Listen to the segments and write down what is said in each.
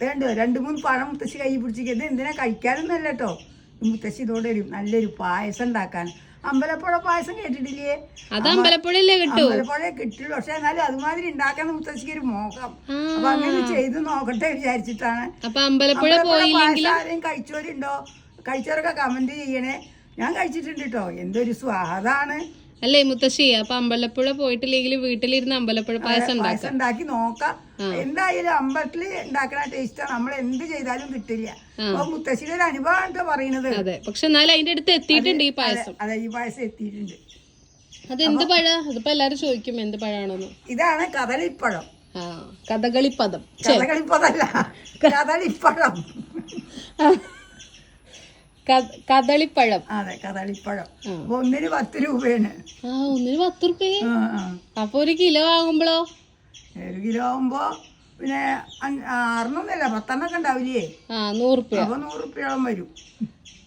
വേണ്ടോ രണ്ട് മൂന്ന് പഴം മുത്തശ്ശി കൈ പിടിച്ചിട്ട് എന്തിനാ കഴിക്കാനൊന്നല്ല കേട്ടോ മുത്തശ്ശി ഇതോടെ വരും. നല്ലൊരു പായസം ഉണ്ടാക്കാൻ. അമ്പലപ്പുഴ പായസം കേട്ടിട്ടില്ലേ? അത് അമ്പലപ്പുഴയിലേ കിട്ടൂ? അമ്പലപ്പുഴ കിട്ടുള്ളൂ പക്ഷെ എന്നാലും അതുമാതിരി ഉണ്ടാക്കാൻ മുത്തശ്ശിക്ക് ഒരു മോഹം. അപ്പൊ അങ്ങനെ ചെയ്ത് നോക്കട്ടെ വിചാരിച്ചിട്ടാണ്. അപ്പൊ അമ്പലപ്പുഴ പായസം ആരെയും കഴിച്ചവരുണ്ടോ? കഴിച്ചവരൊക്കെ കമന്റ് ചെയ്യണേ. ഞാൻ കഴിച്ചിട്ടുണ്ട് കേട്ടോ എന്തൊരു സ്വാദാണ്. അല്ലേ മുത്തശ്ശി? അപ്പൊ അമ്പലപ്പുഴ പോയിട്ടില്ലെങ്കിൽ വീട്ടിലിരുന്ന് അമ്പലപ്പുഴ പായസം ഉണ്ടാക്കാം. നോക്കാം. എന്തായാലും അമ്പലത്തിൽ ഉണ്ടാക്കണ ടേസ്റ്റാണ് നമ്മൾ എന്ത് ചെയ്താലും കിട്ടില്ല. അപ്പൊ മുത്തശ്ശിയുടെ ഒരു അനുഭവമാണ് പറയുന്നത് പറയണത്? അതെ. പക്ഷെ എന്നാലും അതിന്റെ അടുത്ത് എത്തിയിട്ടുണ്ട് ഈ പായസം. അതെ ഈ പായസം എത്തിയിട്ടുണ്ട്. അത് എന്ത് പഴ? അതിപ്പോ എല്ലാരും ചോദിക്കും എന്ത് പഴാണെന്ന് ഇതാണ് കഥളിപ്പഴം ആ കഥകളി പദം കഥകളിപ്പഴല്ല കദളിപ്പഴം. അതെ കദളിപ്പഴം. ഒന്നിന് പത്ത് രൂപയാണ്. ആ ഒന്നിന് പത്ത് ആ. അപ്പൊ ഒരു കിലോ ആകുമ്പോഴോ ഒരു കിലോ ആകുമ്പോ പിന്നെ അറുന്നൊന്നുമില്ല പത്തെണ്ണൊക്കെ ഉണ്ടാവില്ലേ? ആ നൂറ് അപ്പൊ നൂറ് റുപ്യോളം വരും.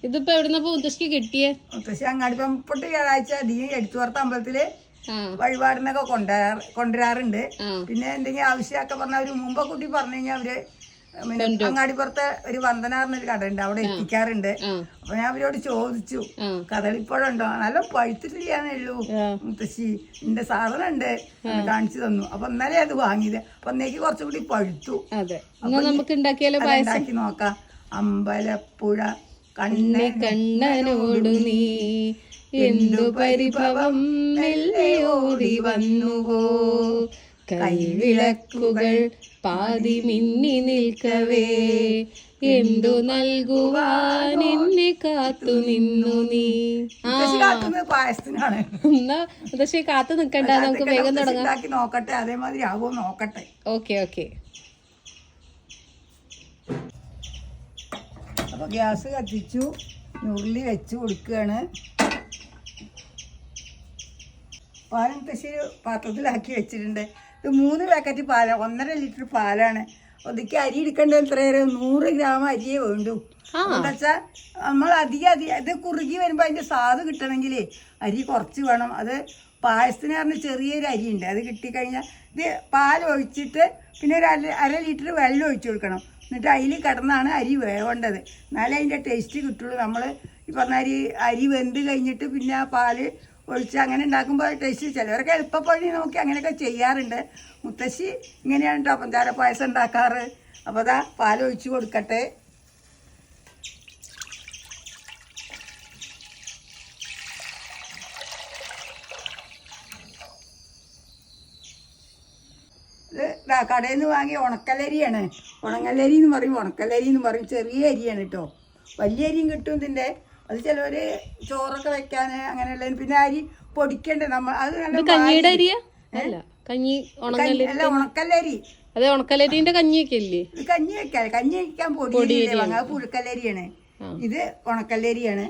ഇതിപ്പോ എവിടുന്ന മുത്തശ്ശിക്ക് കിട്ടിയേ? മുത്തശ്ശി അങ്ങാടിപ്പം പൊട്ട് വ്യാഴാഴ്ച അധികം എടുത്തുവർത്ത അമ്പലത്തിൽ വഴിപാടിനൊക്കെ കൊണ്ടുവരാ കൊണ്ടുവരാറുണ്ട്. പിന്നെ എന്തെങ്കിലും ആവശ്യമൊക്കെ പറഞ്ഞാൽ അവർ മുമ്പ് കൂട്ടി പറഞ്ഞു കഴിഞ്ഞാൽ അവർ അങ്ങാടിപ്പുറത്തെ ഒരു വന്ദന വന്ദനാറിനൊരു കടയുണ്ട്. അവിടെ എത്തിക്കാറുണ്ട്. അപ്പൊ ഞാൻ അവരോട് ചോദിച്ചു ഉണ്ടോ നല്ല പഴുത്തിട്ടില്ലാന്നേ ഉള്ളൂ. മുത്തശ്ശി എന്റെ സാധനം ഉണ്ട് കാണിച്ചു തന്നു. അപ്പൊ ഇന്നലെ അത് വാങ്ങിയത്. അപ്പൊ അന്നേക്ക് കുറച്ചുകൂടി പഴുത്തു. നമുക്ക് ഉണ്ടാക്കി നോക്കാം. അമ്പലപ്പുഴ കണ്ണെ കണ്ണനോടു നീ എന്തു പരിഭവം മെല്ലെ ഓടി വന്നുവോ? കൈവിളക്കുകൾ പാതി മിന്നി നിൽക്കവേ. എന്തു നൽകുവാൻ എന്നെ കാത്തു നിന്നു നീ? പായസത്തിനാണ്. എന്നാ പക്ഷെ കാത്തു നിൽക്കണ്ട. നമുക്ക് വേഗം തുടങ്ങാം. നോക്കട്ടെ. അതേമാതിരി ആവോ നോക്കട്ടെ. Okay okay. അപ്പൊ ഗ്യാസ് കത്തിച്ചു. ഉരുളി വെച്ച് കൊടുക്കുകയാണ്. പാലം തശ്ശേരി പാത്രത്തിലാക്കി വെച്ചിട്ടുണ്ട്. ഇത് മൂന്ന് പാക്കറ്റ് പാലാണ് ഒന്നര ലിറ്റർ പാലാണ്. ഒതുക്കി അരി എടുക്കേണ്ടത് എത്രയേറെ നൂറ് ഗ്രാം അരിയേ വേണ്ടു. എന്താച്ചാ നമ്മൾ അധികം അധികം ഇത് കുറുകി വരുമ്പോൾ അതിന്റെ സ്വാദ് കിട്ടണമെങ്കിൽ അരി കുറച്ച് വേണം. അത് പായസത്തിന് പറഞ്ഞ ചെറിയൊരു അരി ഉണ്ട്. അത് കിട്ടിക്കഴിഞ്ഞാൽ ഇത് പാൽ ഒഴിച്ചിട്ട് പിന്നെ ഒരു അര അര ലിറ്റർ വെള്ളം ഒഴിച്ചു കൊടുക്കണം. എന്നിട്ട് അതിൽ കിടന്നാണ് അരി വേവേണ്ടത്. എന്നാലേ അതിന്റെ ടേസ്റ്റ് കിട്ടുള്ളൂ. നമ്മൾ ഈ പറഞ്ഞ അരി അരി വെന്ത് കഴിഞ്ഞിട്ട് പിന്നെ ആ പാൽ ഒഴിച്ച് അങ്ങനെ ഉണ്ടാക്കുമ്പോൾ ടേസ്റ്റ് ചിലവരൊക്കെ എളുപ്പപ്പണി നോക്കി അങ്ങനെയൊക്കെ ചെയ്യാറുണ്ട്. മുത്തശ്ശി ഇങ്ങനെയാണ് കേട്ടോ പഞ്ചാര പായസം ഉണ്ടാക്കാറ്. അപ്പോൾ അതാ പാൽ ഒഴിച്ച് കൊടുക്കട്ടെ. കടയിൽ നിന്ന് വാങ്ങിയ ഉണക്കലരിയാണ്. ഉണങ്ങലരി എന്ന് പറയും ഉണക്കലരി എന്ന് പറയും. ചെറിയ അരിയാണ് കേട്ടോ വലിയ അരിയും കിട്ടും ഇതിന്റെ അത് ചിലവർ ചോറൊക്കെ വെക്കാൻ അങ്ങനെയുള്ള പിന്നെ അരി പൊടിക്കണ്ടേ നമ്മൾ അത് നല്ല കഞ്ഞിയുടെ അരിയാ? അല്ല കഞ്ഞി അല്ല ഉണക്കല്ലരി അതെ ഉണക്കലരിന്റെ കഞ്ഞിയൊക്കെ ഇല്ലേ? കഞ്ഞി വെക്കാൻ കഞ്ഞി വെക്കാൻ പൊടിയരിയല്ലേ അത് പുഴുക്കല്ലരിയാണ് ഇത് ഉണക്കല്ലരിയാണ്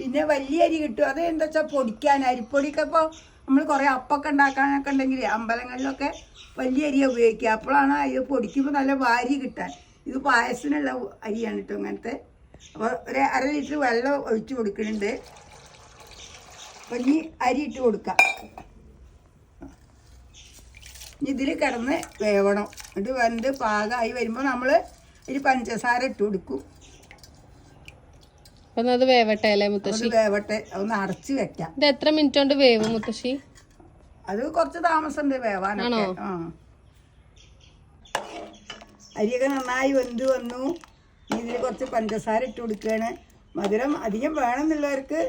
പിന്നെ വലിയ അരി കിട്ടും. അത് എന്താ വെച്ചാൽ പൊടിക്കാൻ അരിപ്പൊടിയൊക്കെ ഇപ്പോൾ നമ്മൾ കുറേ അപ്പൊക്കെ ഉണ്ടാക്കാനൊക്കെ ഉണ്ടെങ്കിൽ അമ്പലങ്ങളിലൊക്കെ വലിയ അരിയ ഉപയോഗിക്കുക. അപ്പോഴാണ് അരി പൊടിക്കുമ്പോൾ നല്ല വാരി കിട്ടാൻ. ഇത് പായസത്തിനുള്ള അരിയാണ് കേട്ടോ അങ്ങനത്തെ അപ്പോൾ ഒരു അര ലിറ്റർ വെള്ളം ഒഴിച്ച് കൊടുക്കുന്നുണ്ട്. അപ്പം ഇനി അരി ഇട്ട് കൊടുക്കാം. ഇനി ഇതിൽ കിടന്ന് വേവണം. എന്നിട്ട് വെന്ത് പാകമായി വരുമ്പോൾ നമ്മൾ ഒരു പഞ്ചസാര ഇട്ട് കൊടുക്കും. അത് വേവട്ടെ അല്ലേ മുത്തശ്ശി? വേവട്ടെ. ഒന്ന് അടച്ച് വെക്കാം. ഇത് എത്ര മിനിറ്റ് കൊണ്ട് വേവും മുത്തശ്ശി? അത് കുറച്ച് താമസമുണ്ട് വേവാനൊക്കെ. ആ. അരിയൊക്കെ നന്നായി വെന്ത് വന്നു. ഇനി ഇതിൽ കുറച്ച് പഞ്ചസാര ഇട്ട് കൊടുക്കുകയാണ്. മധുരം അധികം വേണമെന്നുള്ളവർക്ക്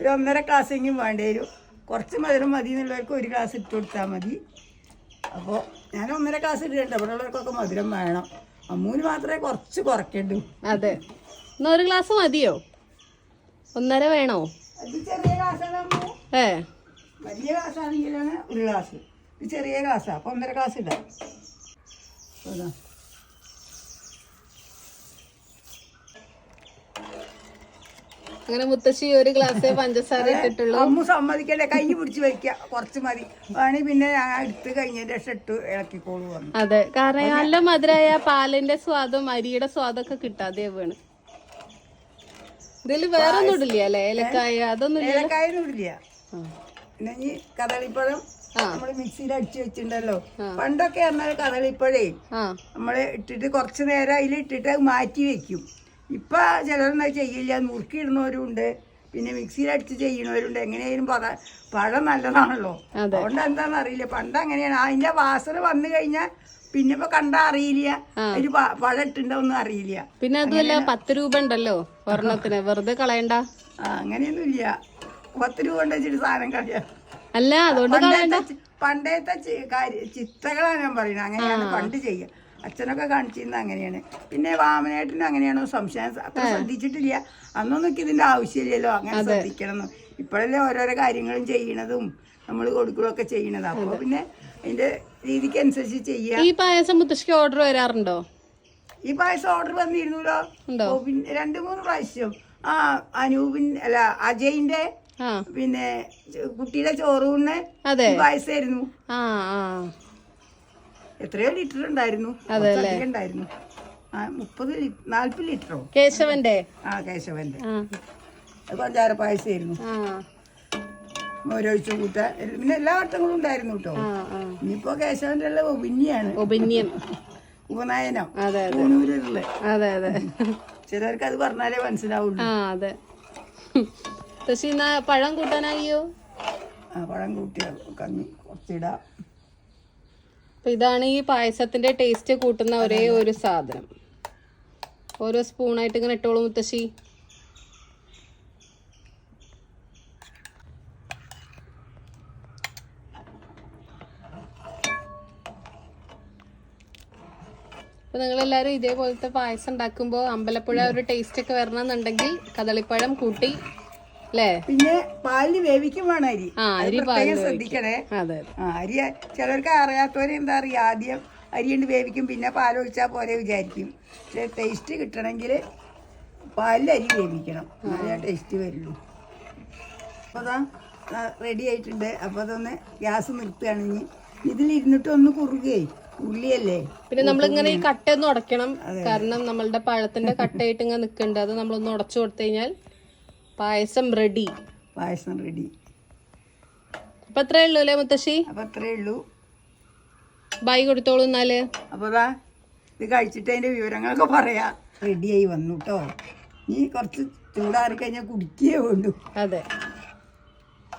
ഒരു ഒന്നര ഗ്ലാസ്സെങ്കിലും വേണ്ടി വരും. കുറച്ച് മധുരം മതി എന്നുള്ളവർക്ക് ഒരു ഗ്ലാസ് ഇട്ട് കൊടുത്താൽ മതി. അപ്പോൾ ഞാൻ ഒന്നര ഗ്ലാസ് ഇടുന്നുണ്ട് അവിടെ ഉള്ളവർക്കൊക്കെ മധുരം വേണം. അമ്മൂന് മാത്രമേ കുറച്ച് കുറയ്ക്കണ്ടു. അതെ. എന്നാ ഒരു ഗ്ലാസ് മതിയോ? ഒന്നര വേണോ? അത് ചെറിയ ഗ്ലാസ്സാണ് അമ്മൂ. ഏ. വലിയ ഗ്ലാസ് ആണെങ്കിലാണ് ഒരു ഗ്ലാസ്. ഇത് ചെറിയ ഗ്ലാസ്സാണ് അപ്പോൾ ഒന്നര ഗ്ലാസ് ഇടാം. അങ്ങനെ മുത്തശ്ശി ഒരു ഗ്ലാസ് പഞ്ചസാര ഇട്ടിട്ടുള്ളൂ. അമ്മ സമ്മതിക്കല്ലേ കൈ പിടിച്ച് വെക്ക കുറച്ച് മതി. വേണമെങ്കിൽ പിന്നെ ഞാൻ എടുത്ത് കഴിഞ്ഞതിന്റെ ഇളക്കിക്കോളൂ വന്നു അതെ കാരണം നല്ല മധുരമായ പാലിന്റെ സ്വാദും അരിയുടെ സ്വാദൊക്കെ കിട്ടാതെ വീണ്. ഇതിൽ വേറെ ഒന്നും ഇടില്ല അല്ലേ? ഏലക്കായ അതൊന്നും ഇല്ല ഏലക്കായൊന്നും ഇടില്ല. പിന്നെ ഈ കദളിപ്പഴം നമ്മൾ മിക്സിയിൽ അടിച്ചു വെച്ചിട്ടുണ്ടല്ലോ. പണ്ടൊക്കെ പറഞ്ഞാൽ കദളിപ്പഴേ നമ്മൾ ഇട്ടിട്ട് കുറച്ച് നേരം അതിൽ ഇട്ടിട്ട് മാറ്റി വെക്കും. ഇപ്പൊ ചിലരൊന്നും ചെയ്യില്ല മുറുക്കിയിടുന്നവരുണ്ട് പിന്നെ മിക്സിയിൽ അടിച്ച് ചെയ്യണവരുണ്ട് എങ്ങനെയായാലും പറ പഴം നല്ലതാണല്ലോ. അതെ. അതുകൊണ്ട് എന്താണെന്ന് അറിയില്ല. പണ്ട് അങ്ങനെയാണ് അതിന്റെ വാസന വന്നു കഴിഞ്ഞാൽ പിന്നെ ഇപ്പൊ കണ്ടാ അറിയില്ല. പ- പഴം ഇട്ടുണ്ടോന്നും അറിയില്ല. പിന്നെ അതുമല്ല പത്ത് രൂപ ഉണ്ടല്ലോ ഒരെണ്ണത്തിന്. വെറുതെ കളയണ്ട. അങ്ങനെയൊന്നും ഇല്ല പത്ത് രൂപ കൊണ്ട് വെച്ചിട്ട് സാധനം കളയാ. അല്ല അതുകൊണ്ട് പണ്ടത്തെ ചി- പണ്ടത്തെ ചിത്തകളാണ് ഞാൻ പറയുന്നത്. അങ്ങനെയാണ് പണ്ട് ചെയ്യുക അച്ഛനൊക്കെ കാണിച്ചിരുന്നത് അങ്ങനെയാണ്. പിന്നെ വാമനേട്ടനും അങ്ങനെയാണോ. സംശയം അത്ര ശ്രദ്ധിച്ചിട്ടില്ല. അന്നൊന്നും എനിക്ക് ഇതിന്റെ ആവശ്യമില്ലല്ലോ. അങ്ങനെ ശ്രദ്ധിക്കണം ഇപ്പോഴല്ലേ ഓരോരോ കാര്യങ്ങളും ചെയ്യണതും നമ്മൾ കൊടുക്കുകയൊക്കെ ചെയ്യണത്. അപ്പോൾ പിന്നെ അതിന്റെ രീതിക്ക് അനുസരിച്ച് ചെയ്യുക ഈ പായസം മുത്തശ്ശിക്ക് ഓർഡർ വരാറുണ്ടോ? ഈ പായസം ഓർഡർ വന്നിരുന്നല്ലോ പിന്നെ രണ്ടു മൂന്ന് പ്രാവശ്യം. ആ അനൂപിൻ അല്ല അജയിന്റെ പിന്നെ കുട്ടിയുടെ ചോറൂണ് പായസമായിരുന്നു. ആ ആ. എത്രയോ ലിറ്റർ ഉണ്ടായിരുന്നു. കുറച്ചധികം ഉണ്ടായിരുന്നു. ആ മുപ്പത് ലിറ്റർ നാല്പത് ലിറ്ററോ? കേശവന്റെ? ആ കേശവന്റെ. ആ. അത് പഞ്ചാര പായസമായിരുന്നു. ആ. മോരൊഴിച്ചു കൂട്ട. പിന്നെ എല്ലാ വട്ടങ്ങളും ഉണ്ടായിരുന്നു കേട്ടോ. ആ ആ. ഇനിയിപ്പോ കേശവന്റെ ഉള്ള ഒബിന്നിയാണ് ഒബിന്യൻ ഉപനയനം. അതെ അതെ. അതെ ചിലർക്ക് അത് പറഞ്ഞാലേ മനസ്സിലാവുള്ളൂ. ആ അതെ. എന്നാ പഴം കൂട്ടാനായോ? ആ പഴം കൂട്ടിയ കഞ്ഞി കുറച്ചിടാം. അപ്പൊ ഇതാണ് ഈ പായസത്തിന്റെ ടേസ്റ്റ് കൂട്ടുന്ന ഒരേ ഒരു സാധനം. ഓരോ സ്പൂണായിട്ട് ഇങ്ങനെ ഇട്ടോളൂ മുത്തശ്ശി. അപ്പൊ നിങ്ങളെല്ലാരും ഇതേപോലത്തെ പായസം ഉണ്ടാക്കുമ്പോൾ അമ്പലപ്പുഴ ഒരു ടേസ്റ്റ് ഒക്കെ വരണമെന്നുണ്ടെങ്കിൽ കദളിപ്പഴം കൂട്ടി പിന്നെ പാലിന് വേവിക്കും വേണം അരി. പ്രത്യേകം ശ്രദ്ധിക്കണേ. അരി ചിലർക്ക് അറിയാത്തവരെ എന്താ അറിയുക ആദ്യം അരി കൊണ്ട് വേവിക്കും പിന്നെ പാലൊഴിച്ചാൽ പോലെ വിചാരിക്കും. പക്ഷെ ടേസ്റ്റ് കിട്ടണമെങ്കിൽ പാലിൽ അരി വേവിക്കണം. നല്ല ടേസ്റ്റ് വരുള്ളൂ. അപ്പോൾ അതാ റെഡി ആയിട്ടുണ്ട്. അപ്പോൾ അതൊന്ന് ഗ്യാസ് നിർത്തുകയാണെങ്കിൽ ഇതിലിരുന്നിട്ട് ഒന്ന് കുറുകേ ഉള്ളിയല്ലേ? പിന്നെ നമ്മളിങ്ങനെ ഈ കട്ടയൊന്നും ഉടയ്ക്കണം. കാരണം നമ്മളുടെ പഴത്തിന്റെ കട്ടയായിട്ട് ഇങ്ങനെ നിൽക്കുന്നുണ്ട് അത് നമ്മളൊന്ന് ഉടച്ചു കൊടുത്തു കഴിഞ്ഞാൽ പായസം റെഡി പായസം റെഡി അപ്പൊ അത്രേ ഉള്ളൂ അല്ലേ മുത്തശ്ശി? അപ്പൊ അത്രേ ഉള്ളൂ. ബൈ കൊടുത്തോളൂ എന്നാൽ. അപ്പൊ അതാ ഇത് കഴിച്ചിട്ട് അതിന്റെ വിവരങ്ങളൊക്കെ പറയാ. റെഡിയായി വന്നു കേട്ടോ നീ കുറച്ച് ചൂടാറി കഴിഞ്ഞാൽ കുടിക്കേ വേണ്ടു അതെ.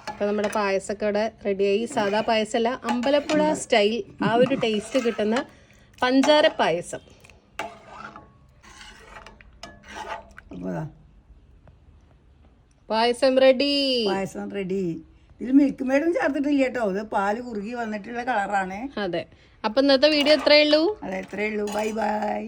അപ്പൊ നമ്മുടെ പായസമൊക്കെ ഇവിടെ റെഡിയായി സാധാ പായസമല്ല അമ്പലപ്പുഴ സ്റ്റൈൽ ആ ഒരു ടേസ്റ്റ് കിട്ടുന്ന പഞ്ചാര പായസം. അപ്പോൾ അതാ പായസം റെഡി. പായസം റെഡി. ഇതിൽ മിൽക്ക് മേഡും ചേർത്തിട്ടില്ല കേട്ടോ. ഇത് പാൽ കുറുകി വന്നിട്ടുള്ള കളറാണ് അതെ. അപ്പൊ ഇന്നത്തെ വീഡിയോ എത്രയുള്ളൂ അതെ എത്രയുള്ളൂ ബൈ ബൈ